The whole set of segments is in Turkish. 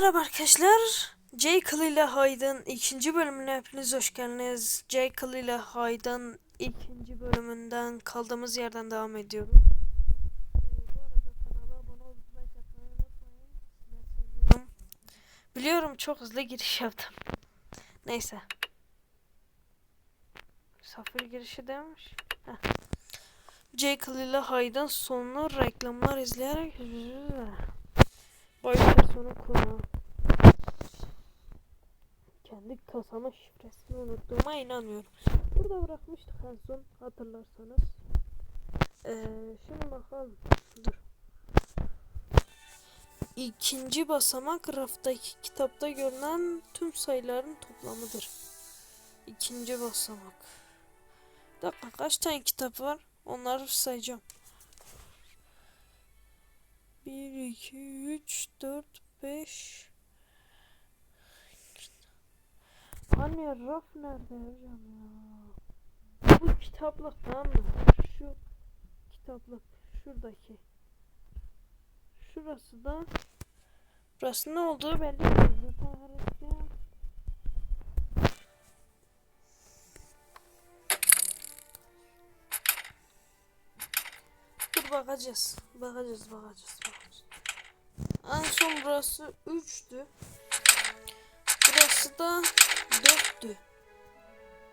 Merhaba arkadaşlar. Jekyll ile Hyde'ın ikinci bölümüne hepiniz hoş geldiniz. Jekyll ile Hyde'ın ikinci bölümünden kaldığımız yerden devam ediyoruz. Ee. Biliyorum çok hızlı giriş yaptım. Neyse. Safir girişi demiş. Jekyll ile Hyde'ın sonunu reklamlar izleyerek Başka sonu konu. Kendi kasama şifresini unuttuğuma inanmıyorum. Burada bırakmıştık en son hatırlarsanız. Ee, şimdi bakalım. Dur. İkinci basamak raftaki kitapta görülen tüm sayıların toplamıdır. İkinci basamak. Dakika kaç tane kitap var? Onları sayacağım. 1, 2, 3, 4, 5. Anne raf nerede hocam ya? Bu kitaplık tamam mı? Şu kitaplık şuradaki. Şurası da Burası ne olduğu belli değil. Zaten hareket- bakacağız. Bakacağız, bakacağız, bakacağız. En son burası 3'tü. Burası da 4'tü.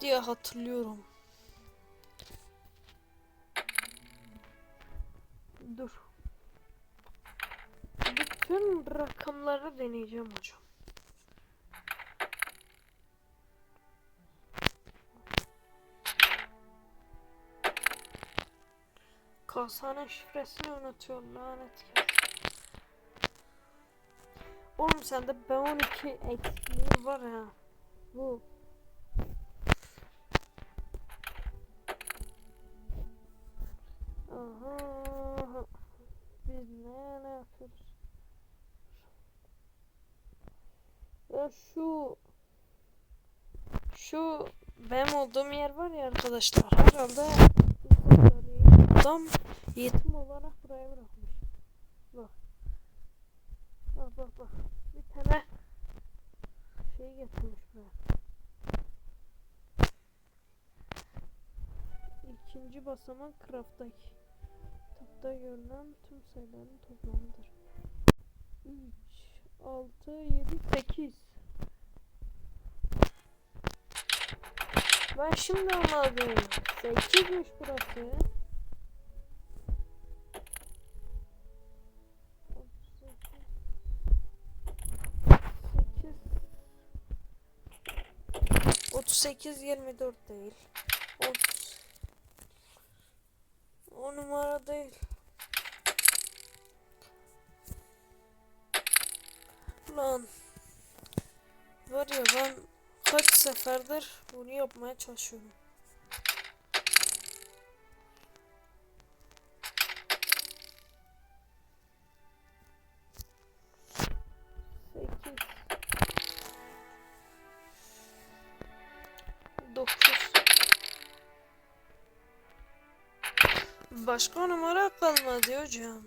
Diye hatırlıyorum. Dur. Bütün rakamları deneyeceğim hocam. Kasanın şifresini unutuyor lanet gelsin. Oğlum sende B12 eksikliği var ya. Bu. Aha. Biz ne ne yapıyoruz? Ya şu şu benim olduğum yer var ya arkadaşlar herhalde adam yetim olarak buraya bırakmış. Bak. Bak bak bak. Bir tane şey getirmiş buraya. İkinci basamak craft'taki. Kitapta görülen tüm sayıların toplamıdır. 3, 6, 7, 8. Ben şimdi anladım. 8'miş burası. 38 24 değil. O, o numara değil. Lan var ya ben kaç seferdir bunu yapmaya çalışıyorum. Başka numara kalmadı hocam.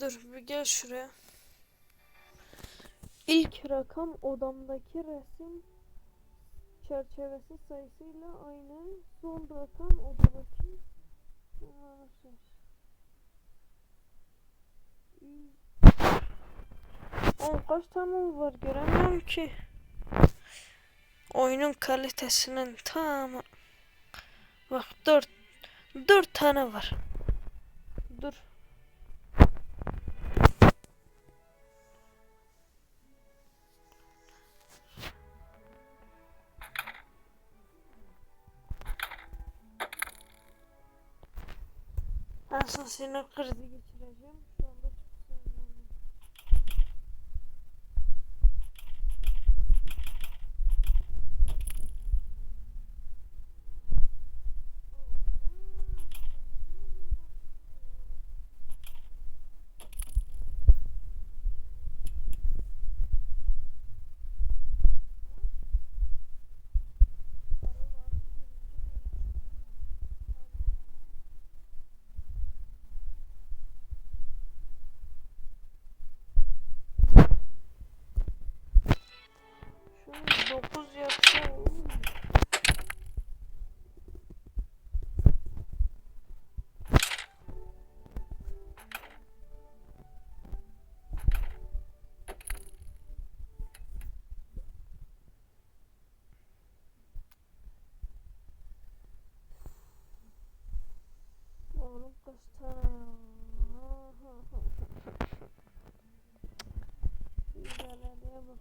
Dur bir gel şuraya. İlk rakam odamdaki resim çerçevesi sayısıyla aynı. Son rakam odadaki On kaç tane var göremiyorum ki. Oyunun kalitesinin tamamı. Bak dört. Dört tane var. Dur. Ben sana sinir krizi geçireceğim.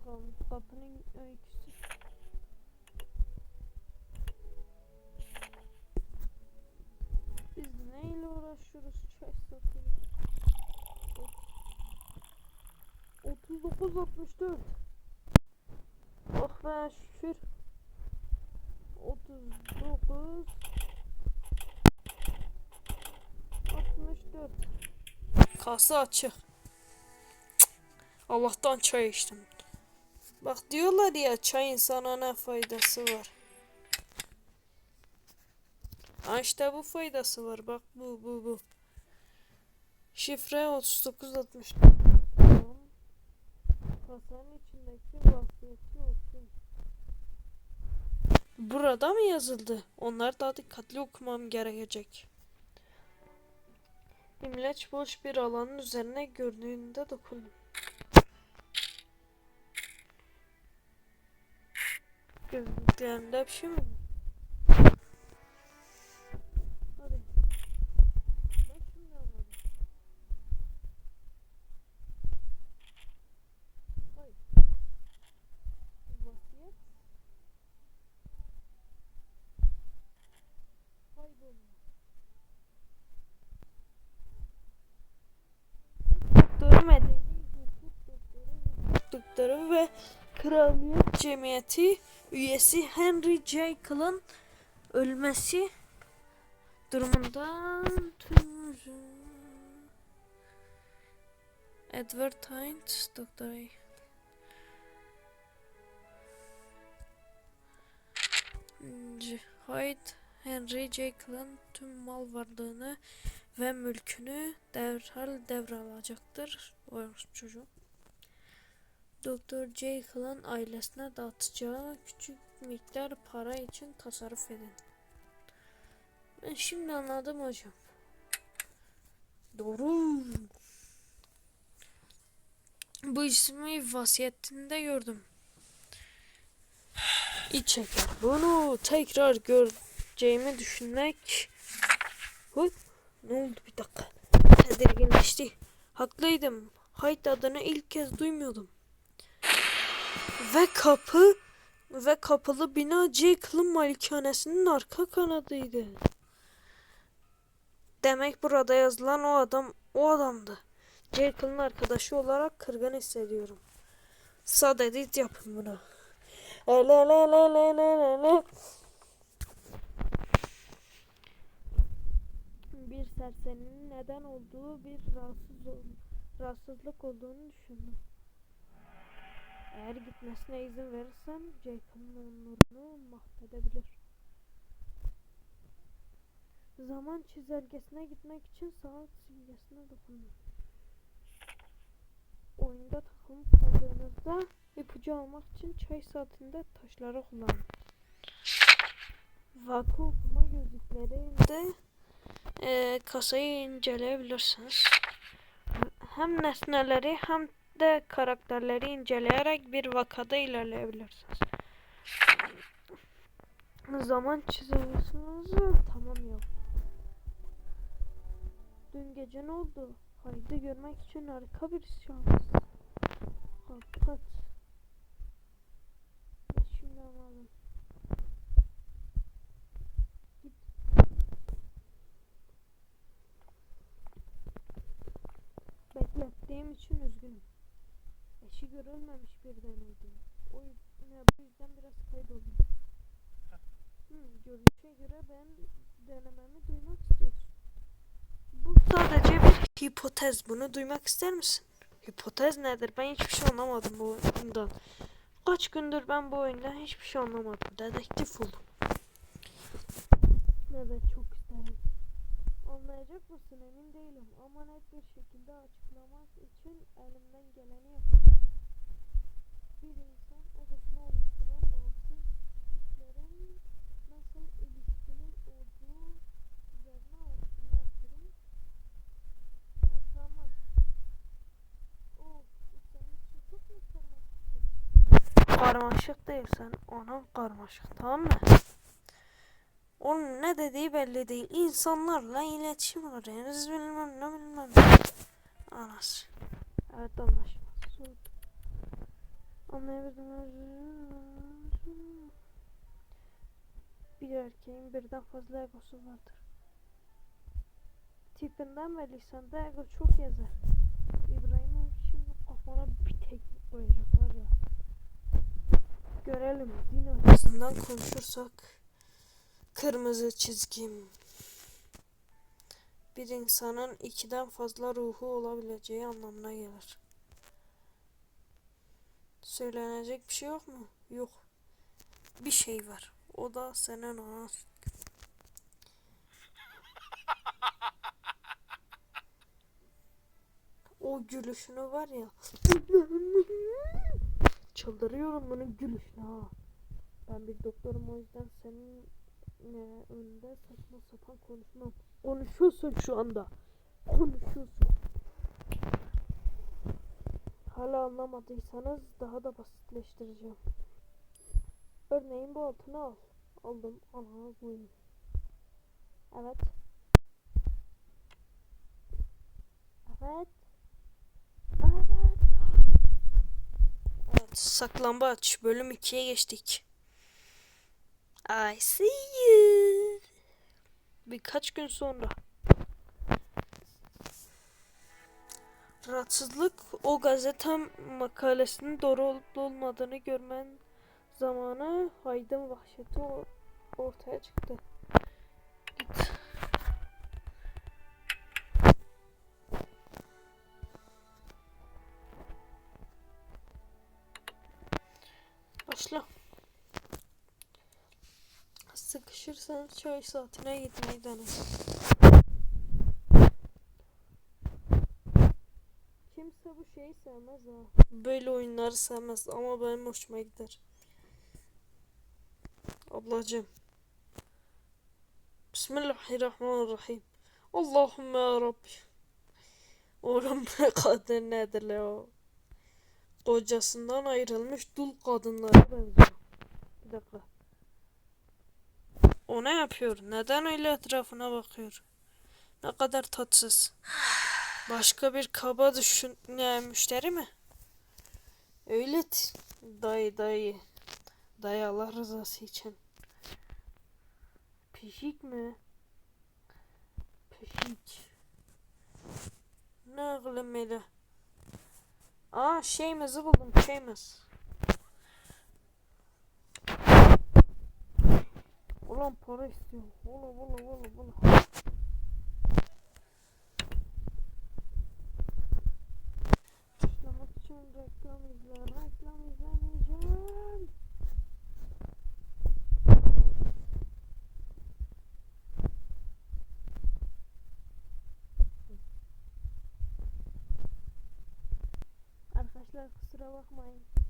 Bakalım. Kapının öyküsü. Biz neyle uğraşıyoruz? Çay satıyoruz. 39 64. Oh be şükür. 39 64. Kasa açık. Allah'tan çay içtim. Bak diyorlar ya çay insana ne faydası var. Ha işte bu faydası var. Bak bu bu bu. Şifre 3960. Tamam. Kasanın içindeki vasiyeti okuyun. Burada mı yazıldı? Onları daha dikkatli okumam gerekecek. İmleç boş bir alanın üzerine gördüğünde dokunun. Gözlüklerinde bir şey mi? Hadi. Ben şimdi ve Kraliyet Cemiyeti üyesi Henry J. Cle'ın ölmesi durumundan tüm doktora C- Hyde Henry J. Cle'ın tüm mal varlığını ve mülkünü derhal devralacaktır. O çocuğu. Doktor Jekyll'ın ailesine dağıtacağı küçük miktar para için tasarruf edin. Ben şimdi anladım hocam. Doğru. Bu ismi vasiyetinde gördüm. İç çeker. Bunu tekrar göreceğimi düşünmek... Hop. Ne oldu bir dakika. Tedirginleşti. Haklıydım. Hyde adını ilk kez duymuyordum. Ve kapı ve kapalı bina Jekyll'ın malikanesinin arka kanadıydı. Demek burada yazılan o adam o adamdı. Jekyll'ın arkadaşı olarak kırgın hissediyorum. Sad edit yapın buna. Bir serserinin neden olduğu bir rahatsız rahatsızlık olduğunu düşündüm. Eğer gitmesine izin verirsem Jacob'un onurunu mahvedebilir. Zaman çizelgesine gitmek için saat simgesine dokunun. Oyunda takılıp kaldığınızda ipucu almak için çay saatinde taşları kullanın. Vakı okuma gözlükleriyle eee kasayı inceleyebilirsiniz. Hem nesneleri hem de karakterleri inceleyerek bir vakada ilerleyebilirsiniz. Zaman çizebilirsiniz. Tamam ya. Dün gece ne oldu? Haydi görmek için harika bir şans. Hakikat. Ben şimdi anladım. Git. Beklettiğim için üzgünüm. Eşi görülmemiş bir deneydi. O yüzden, bu yüzden biraz kayboldum. Hmm, görünüşe göre ben denememi duymak istiyorsun. Bu sadece bir hipotez. Bunu duymak ister misin? Hipotez nedir? Ben hiçbir şey anlamadım bu oyundan. Kaç gündür ben bu oyundan hiçbir şey anlamadım. Dedektif oldum. Evet. Açıklayacak mısın emin değilim ama net bir şekilde açıklamak için elimden geleni yapacağım. Bir insan odasına oluşturan bağımsız işlerin nasıl ilişkinin olduğu üzerine araştırma yaptırım. Yaşama. O, senin çok mu karmaşık? Karmaşık değil sen onun karmaşık tamam mı? Onun ne dediği belli değil. İnsanlarla iletişim arıyoruz bilmem ne bilmem ne. Anas. Evet anlaşılmaz. Anlayabildim. Bir erkeğin birden fazla egosu vardır. Tipinden ve lisanda ego çok yazar. İbrahim şimdi kafana bir teknik koyacaklar ya. Görelim din açısından konuşursak kırmızı çizgim bir insanın ikiden fazla ruhu olabileceği anlamına gelir. Söylenecek bir şey yok mu? Yok. Bir şey var. O da senin anan. O gülüşünü var ya. Çıldırıyorum bunun gülüşüne ha. Ben bir doktorum o yüzden senin ne, önünde saçma sapan konuşmam. Konuşuyorsun şu anda. Konuşuyorsun. Hala anlamadıysanız daha da basitleştireceğim. Örneğin bu altını al. Aldım. Ana koyayım. Evet. Evet. Evet. Evet. Saklambaç. Bölüm 2'ye geçtik. I see you. Birkaç gün sonra. Rahatsızlık o gazete makalesinin doğru olup olmadığını görmen zamanı Haydın vahşeti ortaya çıktı. Git. Sıkışırsan çay saatine gitmeyi dene. Kimse bu şeyi sevmez ha. Böyle oyunları sevmez ama benim hoşuma gider. Ablacığım. Bismillahirrahmanirrahim. Allahümme ya Rabbi. Oğlum bu kadın nedir la o? Kocasından ayrılmış dul kadınlara benziyor. Bir dakika. O ne yapıyor? Neden öyle etrafına bakıyor? Ne kadar tatsız. Başka bir kaba düşün... Ne, müşteri mi? Öyle Dayı dayı. Dayı Allah rızası için. Pişik mi? Pişik. Ne oğlum öyle? Aa şeymezi buldum şeymez. Ulan para istiyorum. Ola ola ola ola. Başlamak için reklam izle. Reklam izlemeyeceğim. Arkadaşlar kusura bakmayın.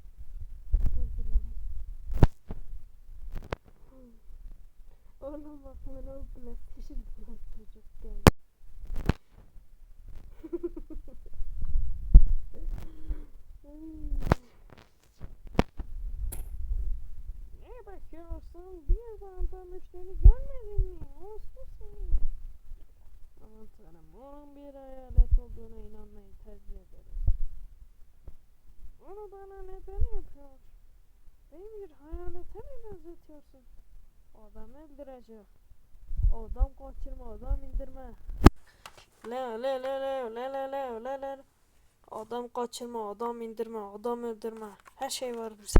Oğlum bak bana o PlayStation çocuk geldi. Ne bakıyorsun? Bir bana müşteri görmedin mi? Olsun seni. Aman tanrım, onun bir hayalet olduğuna inanmayı tercih ederim. Onu bana neden yapıyor? Beni bir hayalete mi benzetiyorsun? Adam öldürecek. Adam kaçırma, adam indirme. Le le le le le le le le le. Adam kaçırma, adam indirme, adam öldürme. Her şey var bize.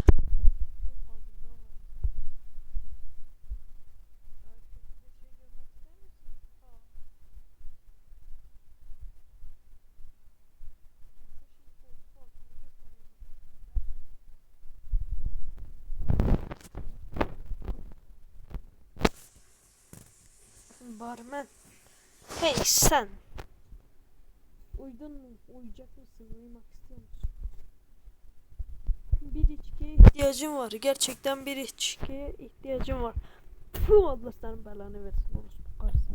Barmen. Hey sen. Uydun mu? Uyuyacak mısın? Uyumak istiyor musun? Bir içkiye ihtiyacım var. Gerçekten bir içkiye ihtiyacım var. Puh Allah senin belanı versin. Orospu karısı.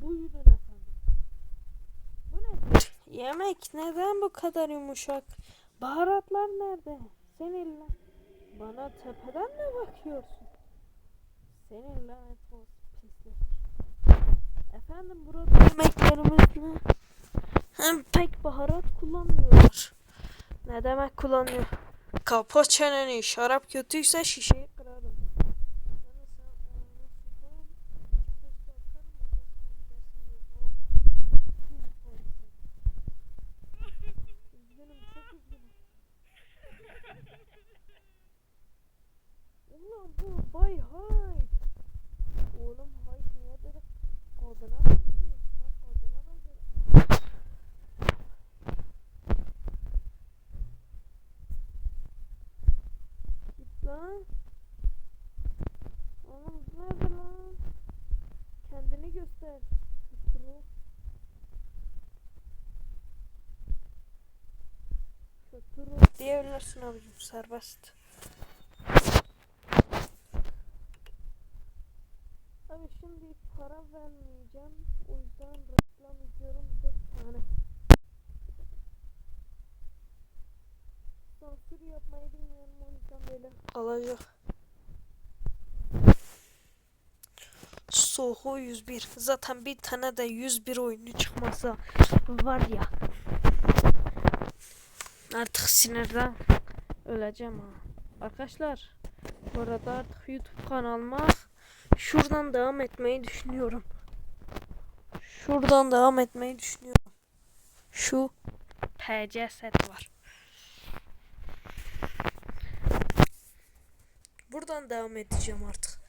Buyurun efendim. Bu nedir? Yemek neden bu kadar yumuşak? Baharatlar nerede? Sen eline. Bana tepeden mi bakıyorsun? Senin lanet olsun. Efendim burada yemeklerimizde hem pek baharat kullanmıyorlar. Ne demek kullanmıyor? Kapa çeneni. Şarap kötüyse şişeyi kırarım. Yani sen onu sıkarım, posta atarım, ondan sonra gidersin yoluna. Kim koydu seni? Üzgünüm, çok üzgünüm. Ulan bu Bay Hyde. Oğlum Hyde niye dedi? Kadına benziyor. Bak kadına benziyor. Git lan. Oğlum nerede lan? Kendini göster. Kuturu. Kuturu diyebilirsin abicim serbest. Abi şimdi para vermeyeceğim. O yüzden reklam izliyorum 4 tane. Sansür yapmayı bilmiyorum o yüzden böyle kalacak. Soho 101. Zaten bir tane de 101 oyunu çıkmasa var ya. Artık sinirden öleceğim ha. Arkadaşlar bu arada artık YouTube kanalıma şuradan devam etmeyi düşünüyorum. Şuradan devam etmeyi düşünüyorum. Şu PC set var. Buradan devam edeceğim artık.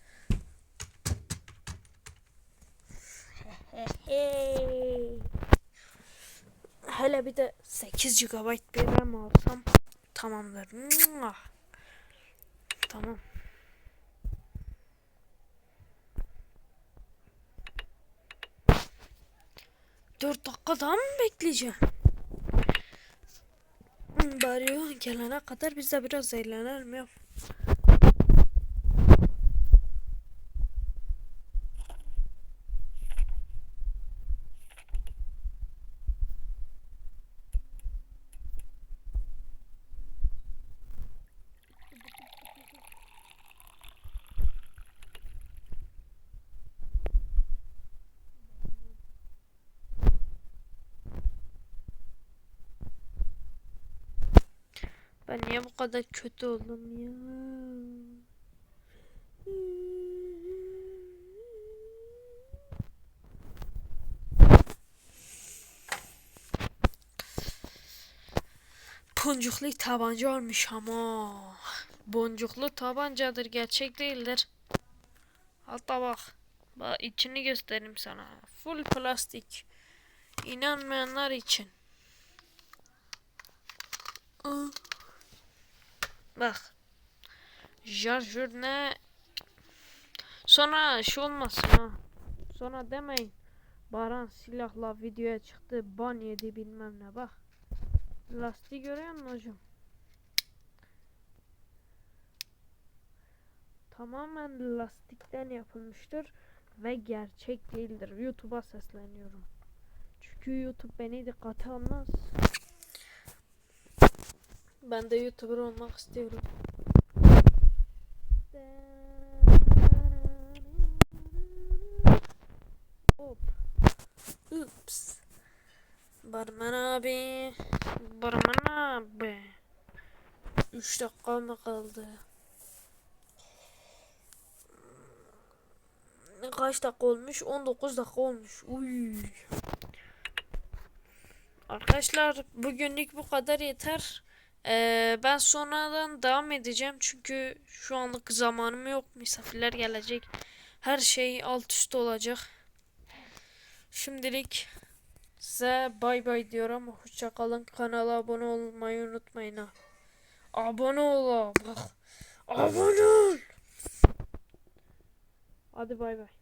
Hele bir de 8 GB bir RAM alsam tamamdır. Tamam. Dört dakika daha mı bekleyeceğim? Bari gelene kadar biz de biraz eğlenelim ya. Ben bu kadar kötü oldum ya? Boncuklu tabanca olmuş ama. Boncuklu tabancadır gerçek değildir. Hatta bak. Bak içini göstereyim sana. Full plastik. İnanmayanlar için. Aa. Bak. Şarjör ne? Sonra şey olmasın ha. Sonra demeyin. Baran silahla videoya çıktı. Ban yedi bilmem ne bak. Lastiği görüyor musun hocam? Tamamen lastikten yapılmıştır ve gerçek değildir. YouTube'a sesleniyorum. Çünkü YouTube beni dikkate almaz. Ben de YouTuber olmak istiyorum. Hop. Ups. Barman abi. Barman abi. 3 dakika mı kaldı? Kaç dakika olmuş? 19 dakika olmuş. Uy. Arkadaşlar bugünlük bu kadar yeter. Ee, ben sonradan devam edeceğim çünkü şu anlık zamanım yok. Misafirler gelecek. Her şey alt üst olacak. Şimdilik size bay bay diyorum. Hoşça kalın. Kanala abone olmayı unutmayın ha. Abone ol bak. Abone ol. Hadi bay bay.